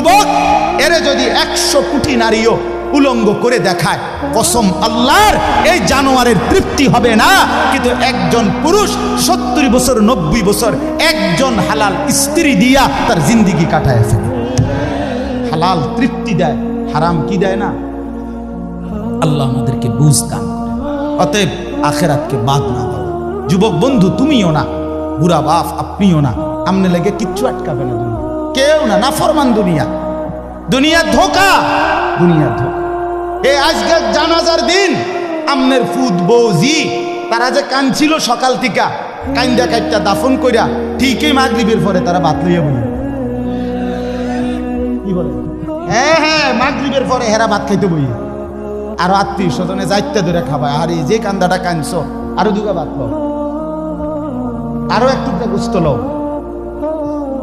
যুবক, এরে যদি একশো কোটি নারীও উলঙ্গ করে দেখায়, কসম আল্লাহর, এই জানোয়ারের তৃপ্তি হবে না। কিন্তু একজন পুরুষ সত্তর বছর, নব্বই বছর, একজন হালাল স্ত্রী দিয়া তার জিন্দিগি কাটায় ফেলে। হালাল তৃপ্তি দেয়, হারাম কি দেয় না? আল্লাহ আমাদেরকে বুঝ দান অতএব আখেরাতকে বাদ না দাও। যুবক বন্ধু, তুমিও না। বুড়া বাপ, আপনিও না। আমনে লেগে কিচ্ছু আটকাবে না দুনিয়া কেউ না না ফরমান দুনিয়া। দুনিয়া ধোকা দুনিয়া ধোকা। এ আজকে জানাজার দিন, আমনের ফুদ বৌজি, তারা যে কানছিল সকাল থেকে, কাইন্দা কাইটা দাফন কইরা, ঠিকই মাগরিবের পরে তারা বাত লইয়া বলি কি বলে? হ্যাঁ হ্যাঁ মাগরিবের পরে হেরা ভাত খাইতে বই আর আত্মীয় স্বজনে যাইতে ধরে খাবায় আর যে কান্দাটা কানছ আরও দুগা ভাত লও। আরও এক টুকরা গুস্ত লও।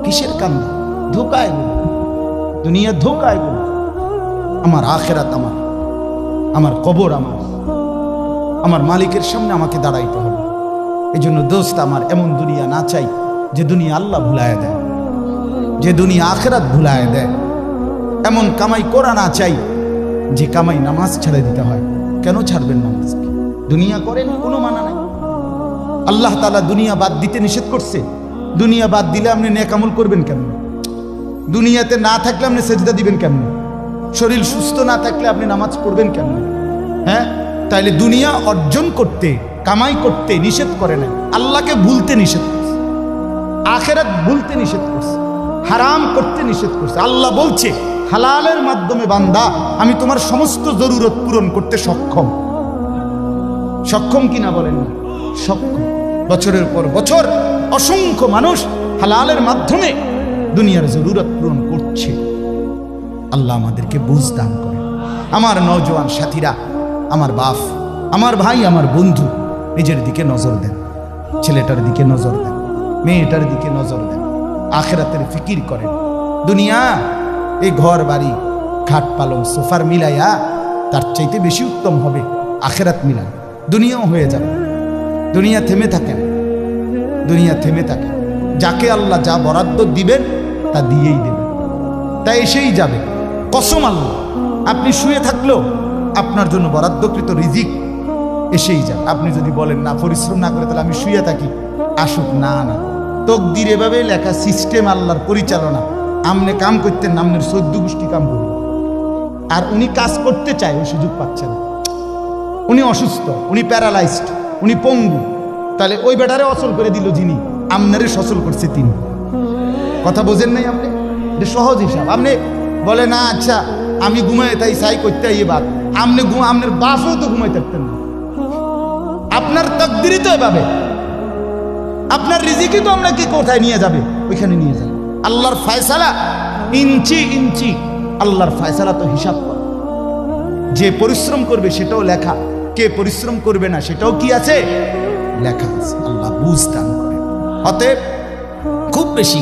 কিসের কান্দা? ধোকায় এগুলো দুনিয়া ধোকা এগুলো আমার আখেরাত আমার আমার কবর আমার আমার মালিকের সামনে আমাকে দাঁড়াইতে হবে। এই জন্য দোস্ত আমার, এমন দুনিয়া না চাই যে দুনিয়া আল্লাহ ভুলায় দেয়, যে দুনিয়া আখেরাত ভুলায় দেয়। এমন কামাই করা না চাই যে কামাই নামাজ ছেড়ে দিতে হয়। কেন ছাড়বেন নামাজকে দুনিয়া করেন, কোনো মানা নাই। আল্লাহ তালা দুনিয়া বাদ দিতে নিষেধ করছে। দুনিয়া বাদ দিলে আপনি নেকামল করবেন কেমন দুনিয়াতে না থাকলে আপনি সেজদা দিবেন কেমন? শরীর সুস্থ না থাকলে আপনি নামাজ পড়বেন কেমন? হ্যাঁ? তাইলে দুনিয়া অর্জন করতে, কামাই করতে নিষেধ করে না আল্লাহকে ভুলতে নিষেধ করছে। আখেরাত ভুলতে নিষেধ করছে। হারাম করতে নিষেধ করছে। আল্লাহ বলছে, হালালের মাধ্যমে বান্দা, আমি তোমার সমস্ত জরুরত পূরণ করতে সক্ষম। সক্ষম কিনা বলেন না? সক্ষম। বছরের পর বছর অসংখ্য মানুষ হালালের মাধ্যমে দুনিয়ার জরুরত পূরণ করছে। আল্লাহ আমাদেরকে বুঝ দান করে। আমার নওজোয়ান সাথীরা, আমার বাপ, আমার ভাই, আমার বন্ধু, নিজের দিকে নজর দেন। ছেলেটার দিকে নজর দেন। মেয়েটার দিকে নজর দেন। আখেরাতের ফিকির করেন। দুনিয়া, এই ঘর, বাড়ি, খাট, পালং, সোফার মিলাইয়া তার চাইতে বেশি উত্তম হবে আখেরাত মিলান। দুনিয়াও হয়ে যাবে। দুনিয়া থেমে থাকেন। দুনিয়া থেমে থাকে যাকে আল্লাহ যা বরাদ্দ দিবেন তা দিয়েই দেবেন তা এসেই যাবে। কসম আল্লাহ, আপনি শুয়ে থাকলেও আপনার জন্য বরাদ্দকৃত রিজিক এসেই যাবে। আপনি যদি বলেন, না, পরিশ্রম না করে তাহলে আমি শুয়ে থাকি। আসুক, না না। তকদির এভাবে লেখা সিস্টেম আল্লাহর পরিচালনা। আমনে কাম করতেন নামনের সদ্য গোষ্ঠী কাম করবেন আর উনি কাজ করতে চায় ওই সুযোগ পাচ্ছে না। উনি অসুস্থ, উনি প্যারালাইজড, উনি পঙ্গু। তাহলে ওই বেটারে অসল করে দিল যিনি, আমনারে সচল করছে তিনি। কথা বোঝেন নাই আপনি? এটা সহজ হিসাব। আপনি বলে না আচ্ছা আমি ঘুমাই, তাই সাই করতে আইয়ে বাদ আপনি আপনার বাপও তো ঘুমাই থাকতেন না। আপনার তকদিরই তো এভাবে। আপনার রিজিকই তো আপনাকে কোথায় নিয়ে যাবে? ওইখানে নিয়ে যাবে আল্লাহর ফায়সালা ইঞ্চি ইঞ্চি আল্লাহর ফায়সালা তো হিসাব করে। যে পরিশ্রম করবে সেটাও লেখা। কে পরিশ্রম করবে না সেটাও কি আছে? লেখা আছে। আল্লাহ বুঝ দান করে। অতএব খুব বেশি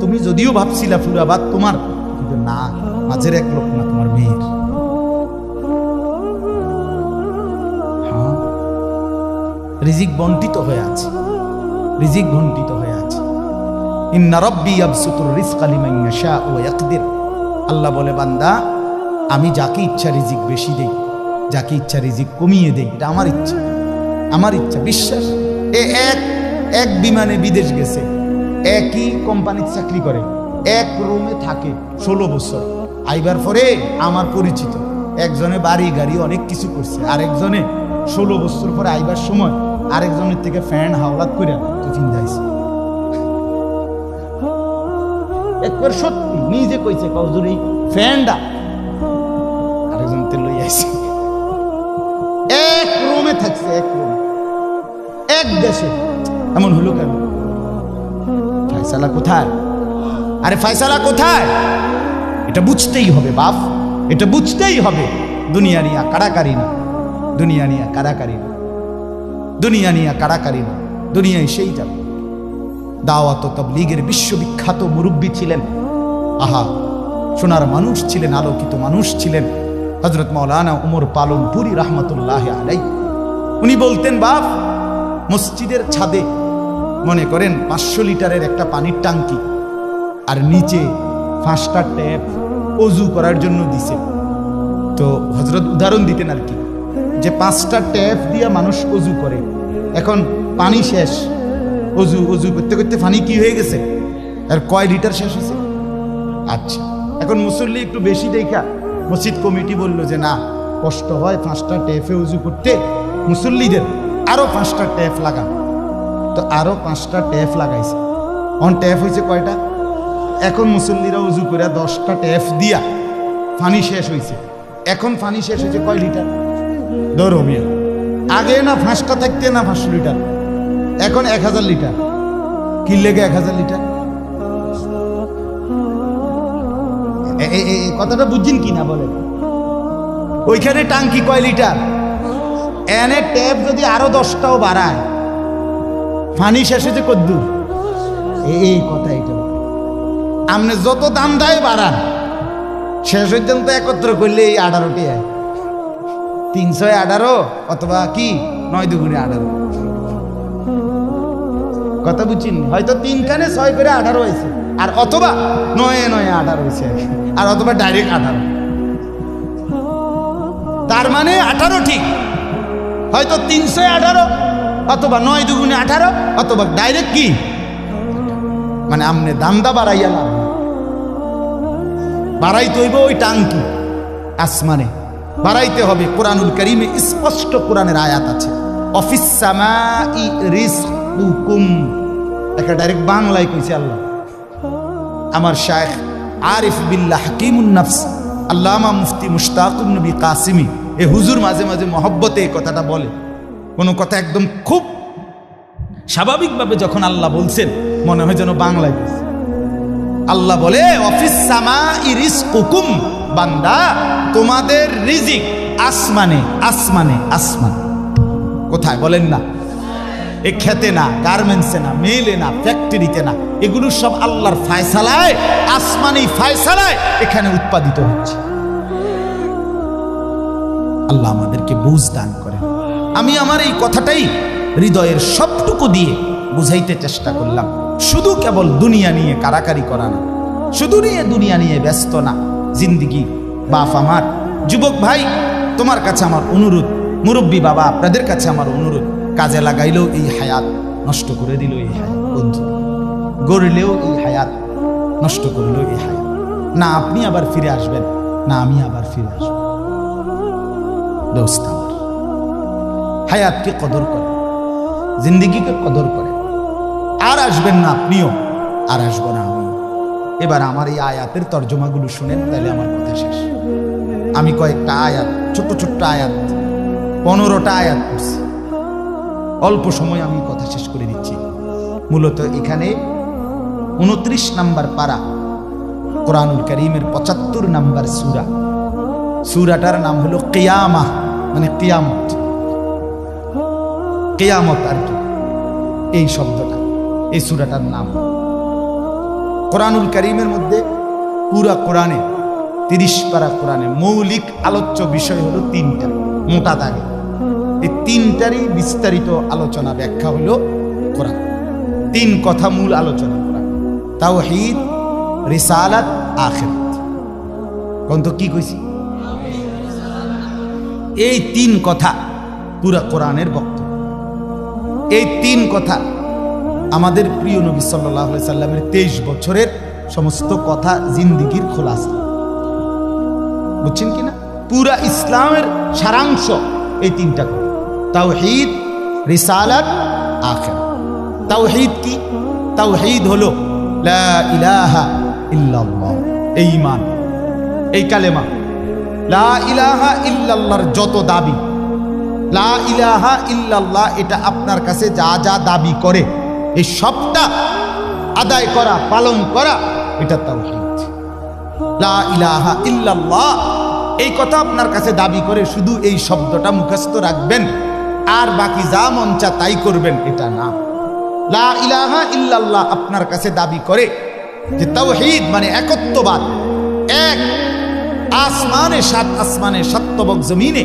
তুমি যদিও ভাবছিলা ফুরা ভাত তোমার কিন্তু না, মাঝের এক লোকমা তোমার মেয়ের। রিজিক বন্টিত হয়ে আছে। রিজিক বন্টিত হয়ে আছে। ইন্না রব্বি আবসুতুর রিজকা লিমান ইয়াশা ওয়া ইয়াকদির। আল্লাহ বলে, বান্দা, আমি যাকে ইচ্ছা রিজিক বেশি দেই, যাকে ইচ্ছা রিজিক কমিয়ে দেই, এটা আমার ইচ্ছা। আমার ইচ্ছা, বিশ্বাস। এ এক এক বিমানে বিদেশ গেছে। একই কোম্পানির চাকরি করে, এক রুমে থাকে ষোলো বছর। আইবার পরে আমার পরিচিত, একজনে বাড়ি গাড়ি অনেক কিছু করছে, আরেকজনে ষোলো বছর পরে আইবার সময় আরেকজনের থেকে ফ্যান হাওলাত করে টিফিন যাইছে একবার সত্যি নিজে কইছে কজুরি ফ্যানটা আরেকজন তে লই আইছে। এক রুমে থাকছে, এক রুমে। এক দেশে, এমন হলো কেন? ফায়সালা কোথায়? আরে ফায়সালা কোথায়? এটা বুঝতেই হবে বাপ, এটা বুঝতেই হবে। দুনিয়া নিয়া কারাকারি না, দুনিয়া নিয়া কারাকারি না, দুনিয়া নিয়া কারাকারি না, দুনিয়ায় সেই যাবে। দাওয়াত তবলিগের বিশ্ববিখ্যাত মুরব্বী ছিলেন। আহা, সোনার মানুষ ছিলেন, আলোকিত মানুষ ছিলেন। হজরত মৌলানা উমর পালনপুরি রহমতুল্লাহ আলাই উনি বলতেন, বাপ, মসজিদের ছাদে মনে করেন পাঁচশো লিটারের একটা পানির টাঙ্কি আর নিচে পাঁচটা ট্যাপ অজু করার জন্য দিছে। তো হজরত উদাহরণ দিতেন আর কি, যে পাঁচটা ট্যাপ দিয়ে মানুষ অজু করে, এখন পানি শেষ, অজু অজু করতে করতে পানি কি হয়ে গেছে? আর কয় লিটার শেষ হয়েছে? আচ্ছা এখন মুসল্লি একটু বেশি দেখা, মসজিদ কমিটি বলল যে না, কষ্ট হয় পাঁচটা ট্যাপে উজু করতে, মুসল্লিদের আরও পাঁচটা ট্যাপ লাগান। তো আরও পাঁচটা ট্যাপ লাগাইছে। অন ট্যাপ হয়েছে কয়টা? এখন মুসল্লিরা উজু করে দশটা ট্যাপ দিয়া ফানি শেষ হয়েছে এখন ফানি শেষ হয়েছে কয় লিটার? ধরো মিয়া। আগে না ফাঁসটা থাকতে না পাঁচশো লিটার? এখন এক হাজার লিটার। কি লেগে এক হাজার লিটার? কথাটা বুঝছেন কি না বলেন? ওইখানে টাঙ্কি কয় লিটার? এনে ট্যাপ যদি আরও দশটাও বাড়ায় পানি শেষ হয়েছে কদ্দুর এ- এই কথা এটা। আপনি যত দাম দেয় বাড়ান। শেষ পর্যন্ত একত্র করলে এই আঠারোটি তিনশো আঠারো অথবা কি? নয় দুগুণে আঠারো। কথা বুঝছেন? হয়তো তিনখানে ছয় করে আঠারো হয়েছে। আর অথবা নয়ে নয়ে আঠারো হয়েছে। আর অথবা ডাইরেক্ট আঠারো। তার মানে আঠারো ঠিক। হয়তো তিনশো আঠারো অথবা নয় দুগুণে আঠারো, অথবা ডাইরেক্ট কি? মানে আমনে দামদা বাড়াইয়া নাই। বাড়াইতে হইব ওই টাঙ্কি, আসমানে। বাড়াইতে হবে কোরআনুল করিমে স্পষ্ট কোরআনের আয়াত আছে। অফিস সামাই একটা ডাইরেক্ট বাংলায় কইছে আল্লাহ। আমার শায়েখ আরিফ বিল্লাহ হাকিমুন নাফস, আল্লামা মুফতি মুশতাকুন নবী কাসিমি, এ হুজুর মাঝে মাঝে মহব্বতে এই কথাটা বলে। কোনো কথা একদম খুব স্বাভাবিকভাবে যখন আল্লাহ বলছেন, মনে হয় যেন বাংলায় আল্লাহ বলে, অফিস সামা ইরিস কুকুম বান্দা, তোমাদের রিজিক আসমানে আসমানে, আসমান। কোথায় বলেন না? এ খেতে না, গার্মেন্টসে না, মেলে না, ফ্যাক্টরিতে না, এগুলো সব আল্লাহর ফায়সালায় আসমানি ফায়সালায় এখানে উৎপাদিত হচ্ছে। আল্লাহ আমাদেরকে বুঝ দান করেন। আমি আমার এই কথাটাই হৃদয়ের সবটুকু দিয়ে বুঝাইতে চেষ্টা করলাম। শুধু কেবল দুনিয়া নিয়ে কারাকারি করা না, শুধু নিয়ে দুনিয়া নিয়ে ব্যস্ত না। জিন্দিগি, বাপ আমার, যুবক ভাই, তোমার কাছে আমার অনুরোধ, মুরব্বী বাবা, আপনাদের কাছে আমার অনুরোধ, কাজে লাগাইলেও এই হায়াত নষ্ট করে দিল এই হায়াত, বন্ধু। গড়লেও এই হায়াত নষ্ট করলেও এই হায়াত। না আপনি আবার ফিরে আসবেন, না আমি আবার ফিরে আসব। দোস্ত হায়াতকে কদর করে, জিন্দিগিকে কদর করে। আর আসবেন না আপনিও, আর আসব না আমিও। এবার আমার এই আয়াতের তর্জমাগুলো শুনেন, তাহলে আমার কথা শেষ। আমি কয়েকটা আয়াত, ছোট্ট ছোট্ট আয়াত, পনেরোটা আয়াত করছি অল্প সময় আমি কথা শেষ করে দিচ্ছি মূলত এখানে উনত্রিশ নাম্বার পারা কোরআনুল করিমের পঁচাত্তর নাম্বার সুরা। সুরাটার নাম হলো কেয়ামা মানে কেয়ামত। কেয়ামত আর কি। এই শব্দটা, এই সুরাটার নাম। কোরআনুল করিমের মধ্যে পুরা কোরআনে, তিরিশ পারা কোরআনে মৌলিক আলোচ্য বিষয় হলো তিনটা, মোটা দাগে। এই তিনটারই বিস্তারিত আলোচনা ব্যাখ্যা হলো কোরআন। তিন কথা মূল আলোচনা কোরআন। তাওহীদ, রিসালাত, আখিরাত। কোন তো কি কইছি? এই তিন কথা পুরা কোরআনের বক্তব্য। এই তিন কথা আমাদের প্রিয় নবী সাল্লাহ সাল্লামের তেইশ বছরের সমস্ত কথা জিন্দিগির খোলাসা। বুঝছেন কি না পুরা ইসলামের সারাংশ এই তিনটা কথা। তাওহীদ, রিসালাত, আখিরাত। তাওহীদ কি? তাওহীদ হলো লা ইলাহা এই ঈমান, এই কালেমা। লা ইলাহা ইল্লাল্লাহর যত দাবি লা ইলাহা ইল্লাল্লাহ, এটা আপনার কাছে যা যা দাবি করে, এই সবটা আদায় করা, পালন করা, এটা তাওহীদ। লা ইলাহা ইল্লাল্লাহ, এই কথা আপনার কাছে দাবি করে শুধু এই শব্দটা মুখস্থ রাখবেন, আর বাকি যা মন তাই করবেন, এটা না। লা ইলাহা ইল্লাল্লাহ আপনার কাছে দাবি করে যে তাওহীদ মানে একত্ববাদ, এক আসমানে সাত আসমানে সাতবক জমিনে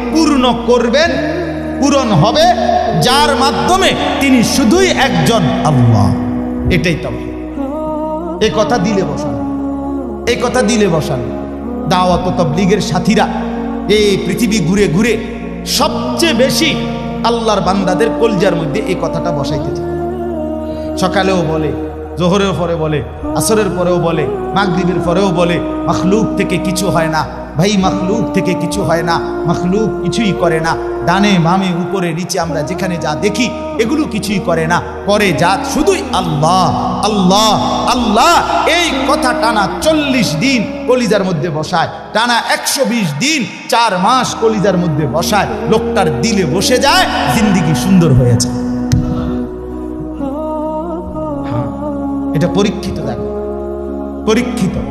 পূর্ণ করবেন, পূরণ হবে, যার মাধ্যমে তিনি শুধুই একজন আল্লাহ। এটাই তো। এই কথা দিলে বসান। এই কথা দিলে বসান। দাওয়াত তবলিগের সাথীরা এই পৃথিবী ঘুরে ঘুরে সবচেয়ে বেশি আল্লাহর বান্দাদের কলজার মধ্যে এই কথাটা বসাইতেছে সকালেও বলে, জোহরের পরে বলে, আসরের পরেও বলে, মাগরিবের পরেও বলে, মখলুক থেকে কিছু হয় না। ভাই, মখলুক থেকে কিছু হয় না। মখলুক কিছুই করে না। ডানে বামে, উপরে, নিচে আমরা যেখানে যা দেখি, এগুলো কিছুই করে না। করে যা, শুধুই আল্লাহ আল্লাহ আল্লাহ। এই কথা টানা চল্লিশ দিন কলিজার মধ্যে বসায়। টানা একশো বিশ দিন, চার মাস কলিজার মধ্যে বসায়। লোকটার দিলে বসে যায়, জিন্দিগি সুন্দর হয়েছে এটা পরীক্ষিত দেখো। পরীক্ষিত।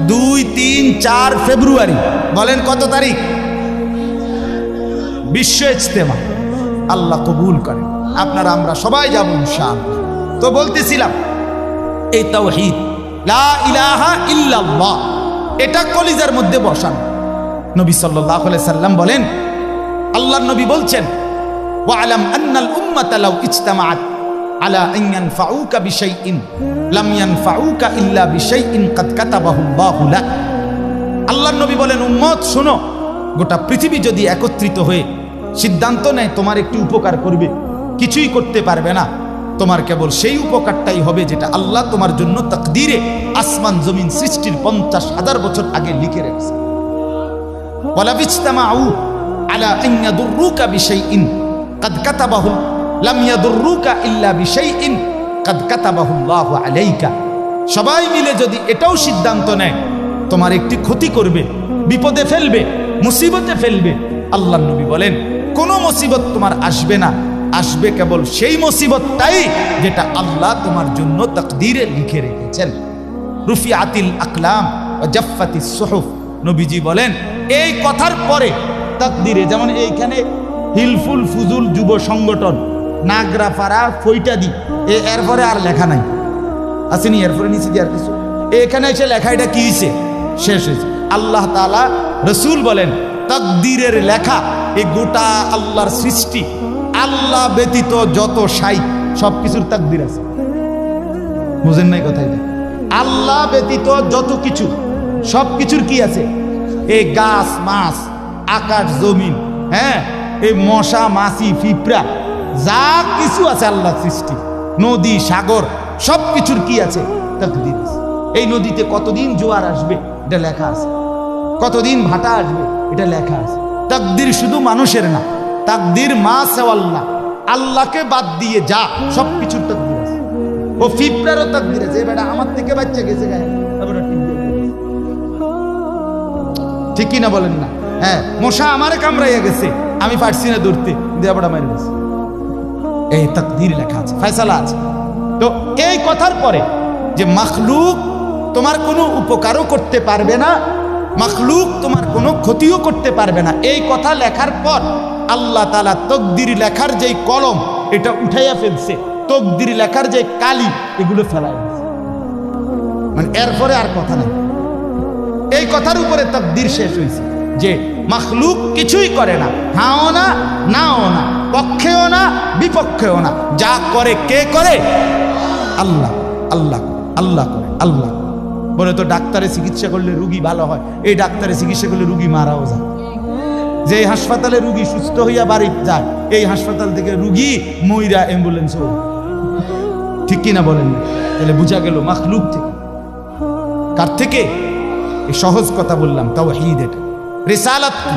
দুই, তিন, চার ফেব্রুয়ারি। বলেন কত তারিখ? বিশ্ব ইজতেমা। আল্লাহ কবুল করে আপনারা, আমরা সবাই যাব ইনশাআল্লাহ। তো বলতেছিলাম, এই তাওহীদ, লা ইলাহা ইল্লাল্লাহ, এটা কলিজার মধ্যে বসান। নবী আলাইহি সাল্লাম বলেন, আল্লাহর নবী বলছেন, ওয়ালাম আন্নাল উম্মাতা লাউ ইজতামাআত। আলা আন ইয়ানফাউকা বিশাইইন, লাম ইয়ানফাউকা ইল্লা বিশাইইন কাদ কাতাবাহু আল্লাহু লাক আল্লাহর নবী বলেন, উম্মত, শোনো, গোটা পৃথিবী যদি একত্রিত হয়ে সিদ্ধান্ত নেয় তোমার একটি উপকার করবে, কিছুই করতে পারবে না। তোমার কেবল সেই উপকারটাই হবে যেটা আল্লাহ তোমার জন্য তাকদীরে আসমান জমিন সৃষ্টির পঞ্চাশ হাজার বছর আগে লিখে রেখেছে। ওয়ালা বিজতামাউ আলা আন ইয়াদুররুকা বিশাইইন কাদ কাতাবাহু লাম ইয়াদুররুকা ইল্লা বিশাইইন, কাদ কাতাবাহু আল্লাহু আলাইকা। সবাই মিলে যদি এটাও সিদ্ধান্ত নেয়, তোমার একটি ক্ষতি করবে, বিপদে ফেলবে, মুসিবতে ফেলবে, আল্লাহ নবী বলেন, কোনো মুসিবত তোমার আসবে না। আসবে কেবল সেই মুসিবতটাই যেটা আল্লাহ তোমার জন্য তাকদীরে লিখে রেখেছেন। রুফি আতিল আকলাম ও জাফাতি সোহফ। নবীজি বলেন, এই কথার পরে তাকদিরে, যেমন এইখানে হিলফুল ফুজুল যুব সংগঠন নাগরাপাড়া ফৈটাদি এ এরপরে আর লেখা নাই। আসেনি, এরপরে নিচে দিয়ে আর কিছু। এখানে এসে লেখা, এটা কি হয়েছে শেষ হয়েছে আল্লাহ তালা রসুল বলেন, তাকদিরের লেখা এই গোটা আল্লাহর সৃষ্টি, আল্লাহ ব্যতীত যত সাই সব কিছুর তাকদির আছে। বুঝেন নাই কথা এটা? আল্লাহ ব্যতীত যত কিছু সব কিছুর কি আছে? এই গাছ, মাছ, আকাশ, জমিন হ্যাঁ? এই মশা, মাছি, পিঁপড়া যা কিছু আছে আল্লাহ সৃষ্টি। নদী, সাগর সব কিছুর কি আছে? তাকদির। এই নদীতে কতদিন জোয়ার আসবে? এটা লেখা আছে। কতদিন ভাটা আসবে? এটা লেখা আছে। তাকদির শুধু মানুষের না, তাকদির মা সেওয়াল্লাহ। আল্লাহকে বাদ দিয়ে যা সব কিছুর তাকদির আছে। ও ফিপড়ারও তাকদির আছে। এবার আমার থেকে বাচ্চা গেছে গায়ে। দিয়ে। ঠিক কি না বলেন না? হ্যাঁ মশা আমারে কামড়াইয়া গেছে। আমি পারছি না দৌড়তে দেবড়া মারি গেছে। এই তকদির লেখা আছে, ফয়সালা আছে। তো এই কথার পরে যে মখলুক তোমার কোনো উপকারও করতে পারবে না, মখলুক তোমার কোনো ক্ষতিও করতে পারবে না, এই কথা লেখার পর আল্লাহ তালা তকদির লেখার যেই কলম, এটা উঠাইয়া ফেলছে, তকদির লেখার যে কালি, এগুলো দিছে। মানে এরপরে আর কথা নেই। এই কথার উপরে তকদির শেষ হয়েছে যে মখলুক কিছুই করে না হাও না, নাও না। পক্ষেও না, বিপক্ষেও না। যা করে, কে করে? আল্লাহ আল্লাহ আল্লাহ করে, আল্লাহ। বলে তো ডাক্তারে চিকিৎসা করলে রুগী ভালো হয়। এই ডাক্তারে চিকিৎসা করলে রুগী মারাও যায়। যে হাসপাতালে রুগী সুস্থ হইয়া বাড়ি যায়, এই হাসপাতাল থেকে রুগী ময়রা অ্যাম্বুলেন্স ঠিক কিনা বলেন? তাহলে বুঝা গেল মাখলুক থেকে। কার থেকে? সহজ কথা বললাম তাও ঈদ এটা। রিসালাত কি?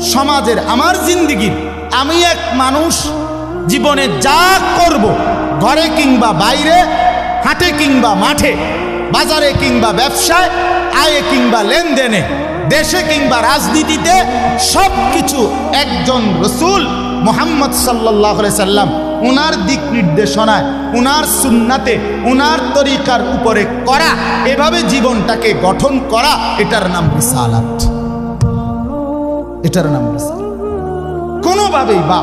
সমাজের আমার জিন্দিগির, আমি এক মানুষ জীবনে যা করব, ঘরে কিংবা বাইরে, হাটে কিংবা মাঠে, বাজারে কিংবা ব্যবসায়, আয়ে কিংবা লেনদেনে, দেশে কিংবা রাজনীতিতে সব কিছু একজন রসুল মোহাম্মদ সাল্লাহ সাল্লাম উনার দিক নির্দেশনায়, উনার সুন্নাতে, উনার তরিকার উপরে করা, এভাবে জীবনটাকে গঠন করা, এটার নাম রিসালাত। এটার নাম রিসালাত কোনোভাবেই বা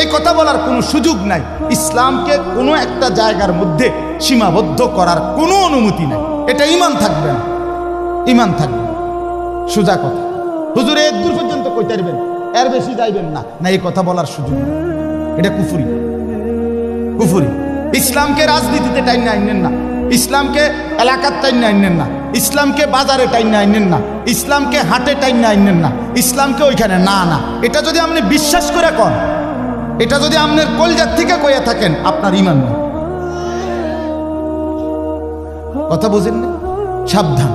এই কথা বলার কোনো সুযোগ নাই। ইসলামকে কোনো একটা জায়গার মধ্যে সীমাবদ্ধ করার কোনো অনুমতি নাই। এটা ইমান থাকবে না। ইমান থাকবে। সোজা কথা। হুজুর এর দূর পর্যন্ত কইতে পারবেন এর বেশি যাইবেন না। না এই কথা বলার সুযোগ নেই। এটা কুফুরি। কুফুরি। ইসলামকে রাজনীতিতে টাইম আইনেন না। ইসলামকে এলাকার টাইম আইনেন না। ইসলামকে বাজারে টাইম আইনেন না, ইসলামকে হাটে টাইম আইনেন না, ইসলামকে ওইখানে না না। এটা যদি আপনি বিশ্বাস করে কন, এটা যদি আপনার কলজার থেকে কইয়া থাকেন, আপনার ইমান নেই। কথা বুঝেন না? সাবধান।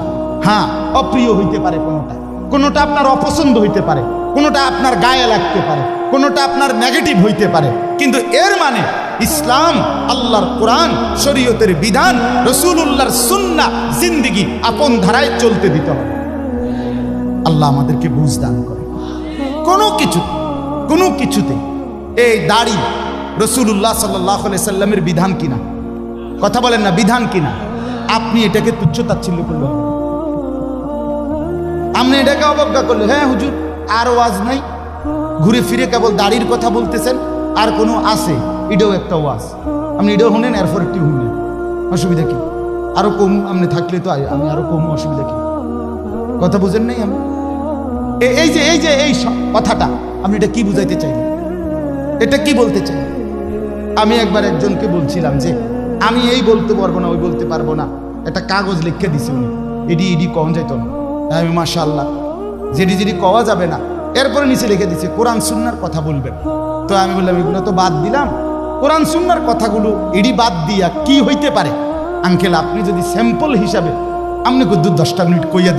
হ্যাঁ অপ্রিয় হইতে পারে কোনোটা। কোনোটা আপনার অপছন্দ হইতে পারে, কোনোটা আপনার গায়ে লাগতে পারে, কোনোটা আপনার নেগেটিভ হইতে পারে। কিন্তু এর মানে ইসলাম, আল্লাহর কোরআন, শরীয়তের বিধান রসুল্লাহর সুন্না জিন্দিগি আপন ধারায় চলতে দিতে হবে। আল্লাহ আমাদেরকে বুঝ দান করে। কোনো কিছু, কোনো কিছুতে এই দাড়ি রসুল্লাহ সাল্লাহ সাল্লামের বিধান কিনা? কথা বলেন না, বিধান কিনা? আপনি এটাকে তুচ্ছ তাচ্ছিল্য করলেন। আপনি এটাকে অবজ্ঞা করলে হ্যাঁ হুজুর, আর ওয়াজ নাই। ঘুরে ফিরে কেবল দাড়ির কথা বলতেছেন, আর কোনো আছে? এটাও একটা ওয়াজ। আপনি এটাও শুনেন, এরপর একটি শুনলেন অসুবিধা কি? আরও কম আপনি থাকলে তো আমি আরও কম, অসুবিধা কি? কথা বুঝেন নাই আমি এই যে এই যে, এই কথাটা, আপনি এটা কি বুঝাইতে চাইলেন? এটা কি বলতে চাই আমি একবার একজনকে বলছিলাম যে, আমি এই বলতে পারব না, ওই বলতে পারব না। একটা কাগজ লিখে দিছি উনি। এডি, ইডি কম যাইতো না। আমি মাসা আল্লাহ যেটি কওয়া যাবে না। এরপরে নিচে লিখে দিছে, কোরআন, সুন্নার কথা বলবেন। তো আমি বললাম, এগুলো তো বাদ দিলাম। কোরআন সুন্নার কথাগুলো এডি বাদ দিয়া কি হইতে পারে? আঙ্কেল, আপনি যদি স্যাম্পল হিসাবে আপনি দু দশটা মিনিট কইয়া দেন।